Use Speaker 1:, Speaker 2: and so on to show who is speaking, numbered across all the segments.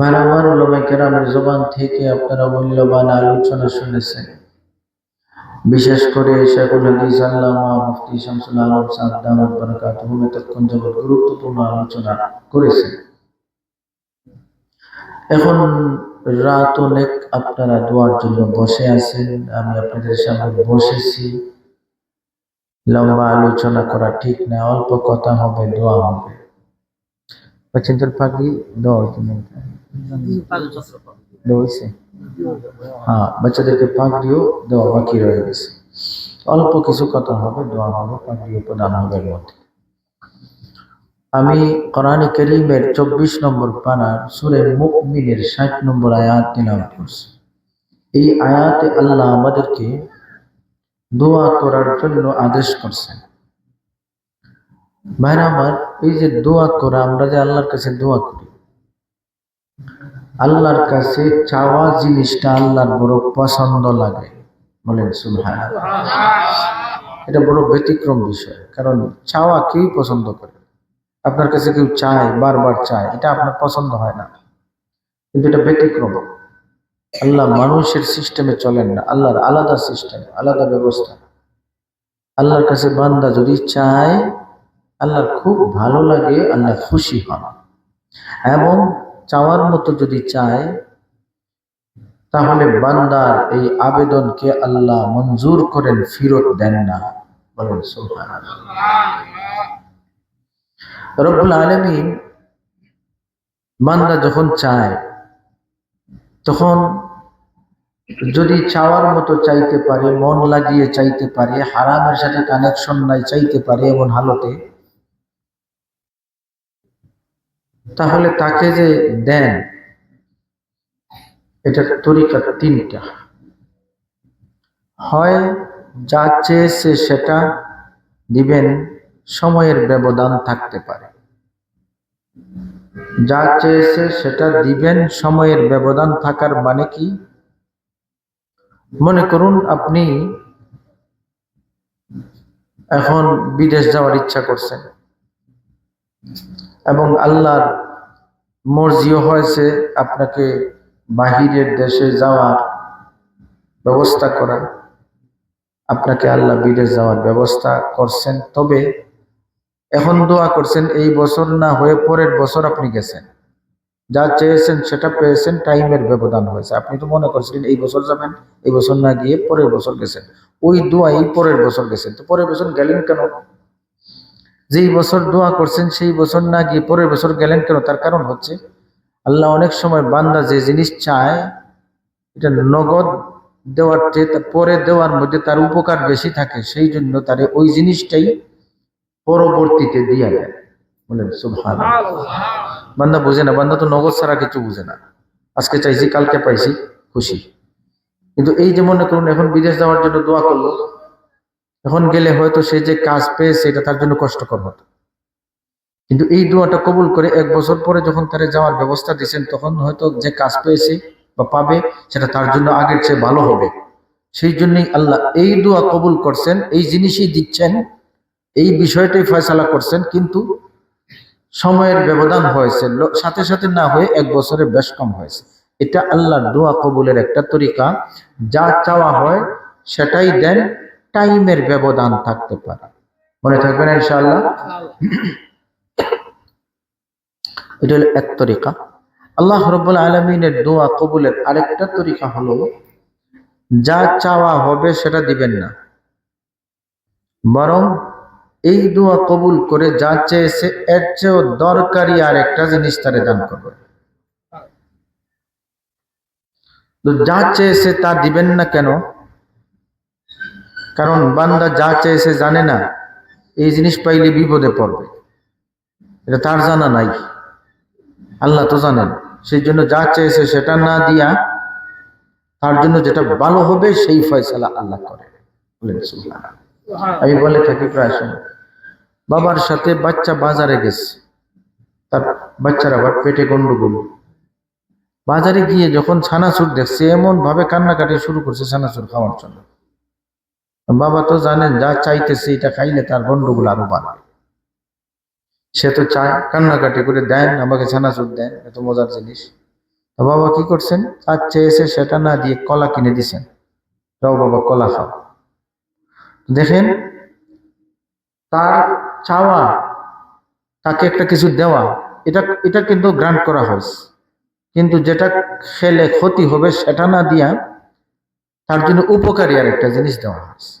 Speaker 1: বারবার ওলামাই জবান থেকে আপনারা মূল্যবান আলোচনা শুনেছেন। বিশেষ করে শেখুল হাদিস, আল্লামা মুফতি শামসুল আলম সাদ দামাত বারাকাতুহু এতক্ষণ যাবৎ গুরুত্বপূর্ণ আলোচনা করেছেন। এখন রাত অনেক, আপনারা দোয়ার জন্য বসে আছেন, আমি আপনাদের সামনে বসেছি। লম্বা আলোচনা করা ঠিক না, অল্প কথা হবে, দোয়া হবে। পছন্দের পাগড়ি দেওয়া হয়েছে হ্যাঁ বাচ্চাদেরকে পাগড়িও দেওয়া বাকি রয়ে গেছে। অল্প কিছু কথা হবে, দোয়া হবে পাগড়িও প্রদান হবে মধ্যে। আমি কোরআন করিমের চব্বিশ নম্বর পানার সুরে মুকমিনের ষাট নম্বর আয়াত তিলাম করছি। এই আয়াতে আল্লাহ আমাদেরকে দোয়া করার জন্য আদেশ করছেন। ভাইরা আমার, এই যে দোয়া করা, আমরা যে আল্লাহর কাছে দোয়া করি আল্লাহর কাছে চাওয়া জিনিসটা আল্লাহর বড় পছন্দ লাগে। বলেন সুলহান এটা বড় ব্যতিক্রম বিষয়, কারণ চাওয়া কেউই পছন্দ করে? আপনার কাছে কেউ চায়, বারবার চায়, এটা আপনার পছন্দ হয় না। কিন্তু এটা ব্যতিক্রম। আল্লাহ মানুষের সিস্টেমে চলেন না, আল্লাহর আলাদা সিস্টেম, আলাদা ব্যবস্থা। আল্লাহর কাছে বান্দা যদি চায়, আল্লাহর খুব ভালো লাগে, আল্লাহ খুশি হন। এবং চাওয়ার মতো যদি চায়, তাহলে বান্দার এই আবেদনকে আল্লাহ মঞ্জুর করেন, ফিরত দেন না। বলেন রব্বুল আলমিন বান্দা যখন চায়, তখন যদি চাওয়ার মতো চাইতে পারে, মন লাগিয়ে চাইতে পারে, হারামের সাথে কানেকশন নাই, চাইতে পারে এমন হালতে তাহলে তাকে যে দেন এটা তরিকা তিনটা হয় যা চেয়েছে সেটা দিবেন, সময়ের ব্যবধান থাকতে পারে। যা চেয়েছে সেটা দিবেন, সময়ের ব্যবধান থাকার মানে কি? মনে করুন আপনি এখন বিদেশ যাওয়ার ইচ্ছা করছেন। এবং আল্লাহর মর্জিও হয়েছে আপনাকে বাহিরের দেশে যাওয়ার ব্যবস্থা করা আপনাকে আল্লাহ বিদেশ যাওয়ার ব্যবস্থা করছেন। তবে এখন দোয়া করছেন, এই বছর না হয়ে পরের বছর আপনি গেছেন। যা চেয়েছেন সেটা পেয়েছেন, টাইমের ব্যবধান হয়েছে। আপনি তো মনে করছিলেন এই বছর যাবেন, এই বছর না গিয়ে পরের বছর গেছেন। ওই দোয়া এই পরের বছর গেছেন। তো পরের বছর গেলেন কেন? যেই বছর দোয়া করছেন, সেই বছর না গিয়ে পরের বছর গেলেন কেন? তার কারণ হচ্ছে, আল্লাহ অনেক সময় বান্দা যে জিনিস চায়, এটা নগদ দেওয়ার চেয়ে পরে দেওয়ার মধ্যে তার উপকার বেশি থাকে, সেই জন্য তার ওই জিনিসটাই পরবর্তীতে দিয়া দেয় বলেন সুভান বান্দা বুঝে না, বান্দা তো নগদ ছাড়া কিছু বুঝে না। আজকে চাইছি, কালকে পাইছি, খুশি। কিন্তু এই যে মনে করুন, এখন বিদেশ যাওয়ার জন্য দোয়া করল এখন গেলে হয়তো সে যে কাজ পেয়েছে, এটা তার জন্য কষ্টকর হতো। কিন্তু এই দোয়াটা কবুল করে এক বছর পরে যখন তারা যাওয়ার ব্যবস্থা দিচ্ছেন তখন হয়তো যে কাজ পেয়েছে বা পাবে, সেটা তার জন্য আগের চেয়ে ভালো হবে। সেই জন্যই আল্লাহ এই দোয়া কবুল করছেন, এই জিনিসই দিচ্ছেন, এই বিষয়টাই ফয়সালা করছেন, কিন্তু সময়ের ব্যবধান হয়েছে সাথে সাথে না হয়ে এক বছরে বেশ কম হয়েছে। এটা আল্লাহর দোয়া কবুলের একটা তরিকা। যা চাওয়া হয় সেটাই দেন টাইমের ব্যবধান থাকতে পারে। মনে থাকবে না ইনশাআল্লাহ? এটা হলো এক তরিকা। আল্লাহ রব্বুল আলমিনের দোয়া কবুলের আরেকটা তরিকা হলো, যা চাওয়া হবে সেটা দিবেন না। বরং এই দোয়া কবুল করে যা চেয়েছে, এর চেয়েও দরকারি আর একটা জিনিস তারে দান করবে যা চেয়েছে তা দিবেন না কেন? কারণ বান্দা যা চেয়েছে জানে না এই জিনিস পাইলে বিপদে পড়বে। এটা তার জানা নাই। আল্লাহ তো জানেন। সেই জন্য যা চেয়েছে সেটা না দিয়া তার জন্য যেটা ভালো হবে সেই ফয়সালা আল্লাহ করে। আমি বলে থাকি প্রায় সময়। বাবার সাথে বাচ্চা বাজারে গেছে। তার বাচ্চার আবার পেটে গন্ডগোল। বাজারে গিয়ে যখন ছানাচুর দেখছে এমন ভাবে কান্নাকাটি শুরু করছে ছানাচুর খাওয়ার জন্য। বাবা তো জানেন যা চাইতেছে এটা খাইলে তার গন্ডগোল আরও বাড়বে। সে তো চায়, কান্নাকাটি করে দেন, আমাকে ছানাচুর দেন, এত মজার জিনিস। বাবা কি করছেন? আর চেয়েছে সেটা না দিয়ে কলা কিনে দিছেন। যাও বাবা, কলা খাও। দেখেন, তার চাওয়া, তাকে একটা কিছু দেওয়া, এটা এটা কিন্তু গ্রান্ট করা হয়েছে। কিন্তু যেটা খেলে ক্ষতি হবে সেটা না দিয়া তার জন্য উপকারী আর একটা জিনিস দেওয়া হয়েছে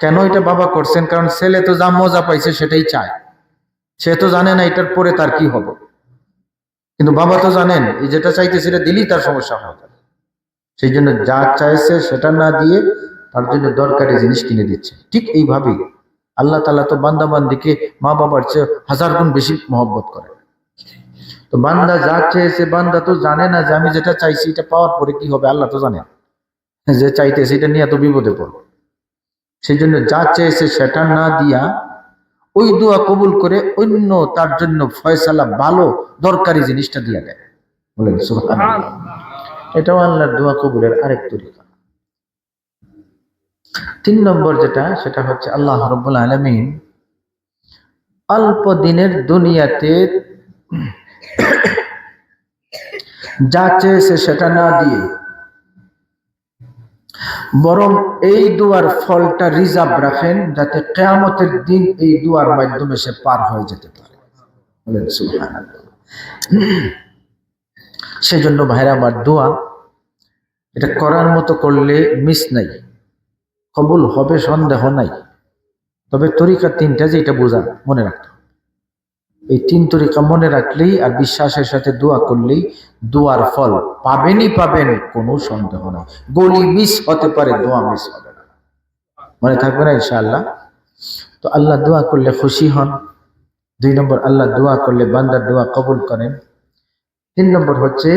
Speaker 1: কেন এটা বাবা করছেন? কারণ ছেলে তো যা মজা পাইছে সেটাই চায়। সে তো জানে না এটার পরে তার কি হবে। কিন্তু বাবা তো জানেন, এই যেটা চাইতে সেটা দিলেই তার সমস্যা হবে সেই জন্য যা চাইছে সেটা না দিয়ে তার জন্য দরকারি জিনিস কিনে দিচ্ছে। ঠিক এইভাবেই আল্লাহ তালা তো বান্দা বান্দিকে মা বাবার চেয়ে হাজার গুণ বেশি মহব্বত করে তো বান্দা যা চেয়েছে, বান্দা তো জানে না যে আমি যেটা চাইছি এটা পাওয়ার পরে কি হবে, আল্লাহ তো জানে যে চাইতেছে এটা নিয়ে তো বিপদে পড়ব সেই জন্য যা চেয়েছে সেটা না দিয়া ওই দোয়া কবুল করে অন্য তার জন্য ফয়সালা ভালো দরকারি জিনিসটা দিয়ে দেয়। বলেন এটাও আল্লাহর দোয়া কবুলের আরেক তরিকা। তিন নম্বর যেটা সেটা হচ্ছে আল্লাহ রব্বুল আলমিন অল্প দিনের দুনিয়াতে যা চেয়েছে সেটা না দিয়ে বরং এই দুয়ার ফলটা রিজার্ভ রাখেন যাতে কেয়ামতের দিন এই দুয়ার মাধ্যমে সে পার হয়ে যেতে পারে। সেজন্য ভাইরা, আমার দোয়া, এটা করার মতো করলে মিস নাই, কবুল হবে, সন্দেহ নাই তবে তরিকা তিনটা যে এটা বোঝা, মনে রাখতে। এই তিন তরিকা মনে রাখলেই আর বিশ্বাসের সাথে দোয়া করলেই দোয়ার ফল। পাবেনই পাবেন, কোনো সন্দেহ নাই। গলি মিস হতে পারে, দোয়া মিস হবে না। মনে থাকবে না ইনশাআল্লাহ? তো আল্লাহ দোয়া করলে খুশি হন। দুই নম্বর, আল্লাহ দোয়া করলে বান্দার দোয়া কবুল করেন। তিন নম্বর হচ্ছে,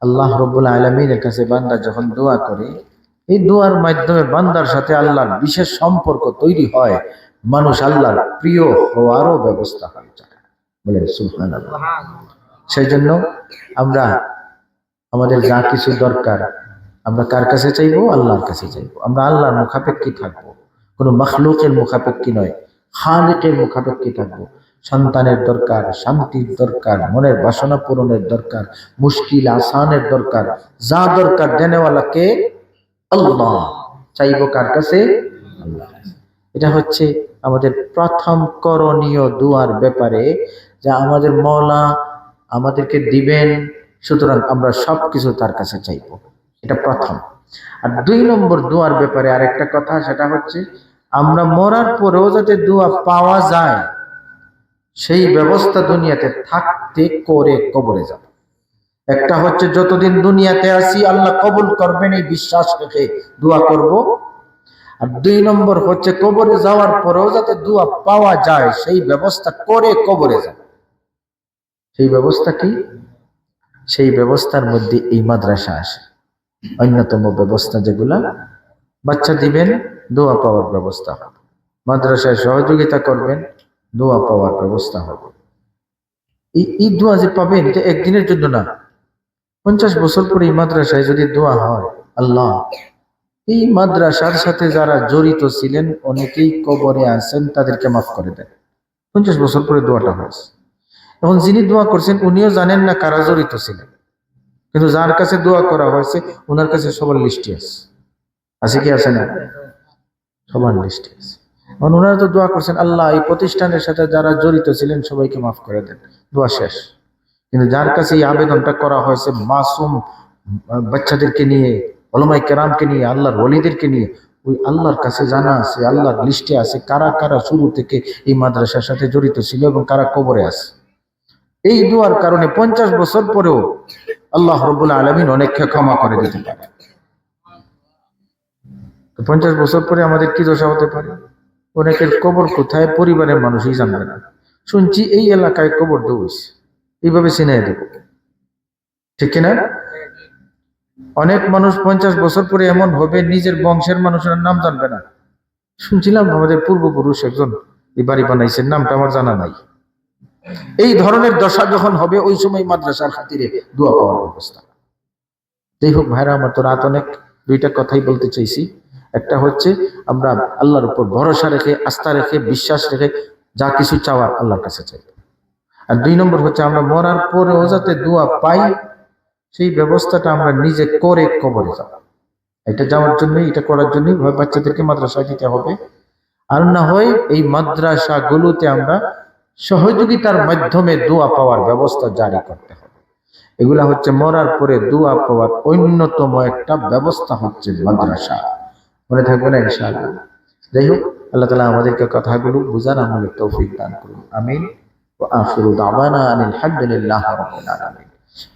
Speaker 1: আল্লাহ রব্বুল আলমিনের কাছে বান্দা যখন দোয়া করে, এই দোয়ার মাধ্যমে বান্দার সাথে আল্লাহর বিশেষ সম্পর্ক তৈরি হয়। মানুষ আল্লাহর প্রিয় হওয়ারও ব্যবস্থা হয়ে। বলে সুহান সেই জন্য আমরা আমাদের যা কিছু দরকার, আমরা কার কাছে চাইব? আল্লাহর কাছে চাইব। আমরা আল্লাহর মুখাপেক্ষী থাকব। কোনো মখলুকের মুখাপেক্ষী নয়, খালিকের মুখাপেক্ষী থাকব। সন্তানের দরকার, শান্তির দরকার, মনের বাসনা পূরণের দরকার, মুশকিল আসানের দরকার, যা দরকার দেনেওয়ালাকে আল্লাহ চাইব কার কাছে? আল্লাহ এটা হচ্ছে আমাদের প্রথম করণীয় দুয়ার ব্যাপারে, যা আমাদের মৌলা আমাদেরকে দিবেন, সুতরাং আমরা সব কিছু তার কাছে চাইব। এটা প্রথম। আর দুই নম্বর দুয়ার ব্যাপারে আরেকটা কথা, সেটা হচ্ছে আমরা মরার পরেও যাতে দোয়া পাওয়া যায়, সেই ব্যবস্থা দুনিয়াতে থাকতে করে কবরে যাব। একটা হচ্ছে যতদিন দুনিয়াতে আসি আল্লাহ কবুল করবেন, এই বিশ্বাস রেখে দোয়া করব। আর দুই নম্বর হচ্ছে কবরে যাওয়ার পরেও যাতে দোয়া পাওয়া যায়, সেই ব্যবস্থা করে কবরে যায় সেই ব্যবস্থা কি? সেই ব্যবস্থার মধ্যে এই মাদ্রাসা আসে। অন্যতম ব্যবস্থা যেগুলা, বাচ্চা দিবেন, দোয়া পাওয়ার ব্যবস্থা হবে। মাদ্রাসায় সহযোগিতা করবেন, দোয়া পাওয়ার ব্যবস্থা হবে। এই দোয়া যে পাবেন, এটা একদিনের জন্য না। পঞ্চাশ বছর পরে এই মাদ্রাসায় যদি দোয়া হয়, আল্লাহ এই মাদ্রাসার সাথে যারা জড়িত ছিলেন, অনেকেই কবরে আছেন, তাদেরকে মাফ করে দেন। পঞ্চাশ বছর পরে দোয়াটা হয়েছে। এখন যিনি দোয়া করছেন, উনিও জানেন না কারা জড়িত ছিলেন। কিন্তু যার কাছে দোয়া করা হয়েছে, ওনার কাছে সবার লিস্টে আছে। আছে কি আছে না? সবার লিস্টে আছে। এখন ওনারা তো দোয়া করছেন, আল্লাহ, এই প্রতিষ্ঠানের সাথে যারা জড়িত ছিলেন, সবাইকে মাফ করে দেন। দোয়া শেষ। কিন্তু যার কাছে এই আবেদনটা করা হয়েছে, মাসুম বাচ্চাদেরকে নিয়ে অলমাই কেরামকে নিয়ে, আল্লাহর ওলিদেরকে নিয়ে, ওই আল্লাহর কাছে জানা আছে, আল্লাহর লিস্টে আছে কারা কারা শুরু থেকে এই মাদ্রাসার সাথে জড়িত ছিল এবং কারা কবরে আছে। এই দোয়ার কারণে পঞ্চাশ বছর পরেও আল্লাহ রবুল্লা আলমিন অনেককে ক্ষমা করে দিতে পারে। পঞ্চাশ বছর পরে আমাদের কি দশা হতে পারে? অনেকের কবর কোথায়? পরিবারের মানুষই জানবে না। শুনছি এই এলাকায় কবর দেবস এইভাবে চিনাই দেব। ঠিক কিনা? অনেক মানুষ পঞ্চাশ বছর পরে এমন হবে, নিজের বংশের মানুষের নাম জানবে না। শুনছিলাম আমাদের পূর্বপুরুষ একজন এই বাড়ি বানাইছেন, নামটা আমার জানা নাই। এই ধরনের দশা যখন হবে, ওই সময় মাদ্রাসার খাতিরে দোয়া পাওয়ার ব্যবস্থা। যাই হোক ভাইরা, আমার তো রাত অনেক। দুইটা কথাই বলতে চাইছি। একটা হচ্ছে, আমরা আল্লাহর উপর ভরসা রেখে, আস্থা রেখে, বিশ্বাস রেখে যা কিছু চাওয়ার আল্লাহর কাছে চাই। আর দুই নম্বর হচ্ছে, আমরা মরার পরেও যাতে দোয়া পাই সেই ব্যবস্থাটা আমরা নিজে করে কবরে যাব। এটা যাওয়ার জন্য এটা করার জন্য বাচ্চাদেরকে মাদ্রাসায় দিতে হবে। আর না হয় এই মাদ্রাসাগুলোতে আমরা সহযোগিতার মাধ্যমে দোয়া পাওয়ার ব্যবস্থা জারি করতে হবে। এগুলা হচ্ছে মরার পরে দোয়া পাওয়ার অন্যতম একটা ব্যবস্থা হচ্ছে মাদ্রাসা। মনে থাকবে না ইনশাআল্লাহ। যাই হোক, আল্লাহ তালা আমাদেরকে কথাগুলো বুঝার আমলের তৌফিক দান করুন। আমিন। ও আনিল আলামিন।